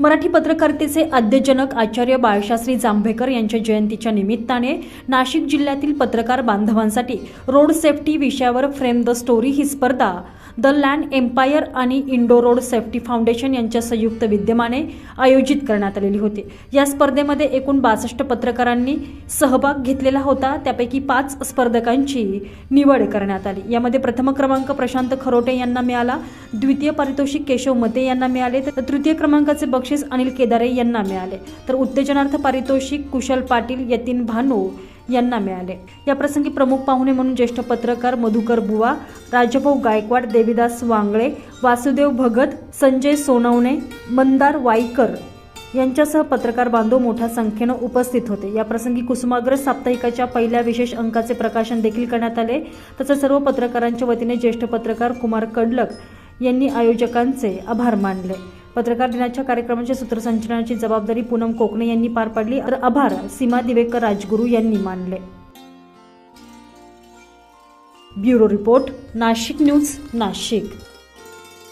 मराठी पत्रकारितेचे आद्यजनक आचार्य बाळशास्त्री जांभेकर यांच्या जयंतीच्या निमित्ताने नाशिक जिल्ह्यातील पत्रकार बांधवांसाठी रोड सेफ्टी विषयावर फ्रेम द स्टोरी ही स्पर्धा द लँड एम्पायर आणि इंडो रोड सेफ्टी फाउंडेशन यांच्या संयुक्त विद्यमाने आयोजित करण्यात आलेली होती. या स्पर्धेमध्ये एकूण बासष्ट पत्रकारांनी सहभाग घेतलेला होता. त्यापैकी पाच स्पर्धकांची निवड करण्यात आली. यामध्ये प्रथम क्रमांक प्रशांत खरोटे यांना मिळाला द्वितीय पारितोषिक केशव मते यांना मिळाले तर तृतीय क्रमांकाचे बक्षीस अनिल केदारे यांना मिळाले. तर उत्तेजनार्थ पारितोषिक कुशल पाटील यतीन भानू यांना मिळाले. या प्रसंगी प्रमुख पाहुणे म्हणून ज्येष्ठ पत्रकार मधुकर बुवा राजभाऊ गायकवाड देवीदास वांगळे वासुदेव भगत संजय सोनवणे मंदार वाईकर यांच्यासह पत्रकार बांधव मोठ्या संख्येनं उपस्थित होते. या प्रसंगी कुसुमाग्रज साप्ताहिकाच्या पहिल्या विशेष अंकाचे प्रकाशन देखील करण्यात आले. तसंच सर्व पत्रकारांच्या वतीने ज्येष्ठ पत्रकार कुमार कडलक यांनी आयोजकांचे आभार मानले. पत्रकार दिनाच्या कार्यक्रमाच्या सूत्रसंचलनाची जबाबदारी पूनम कोकणे यांनी पार पाडली. तर आभार सीमा दिवेकर राजगुरू यांनी मानले. Bureau report Nashik news Nashik.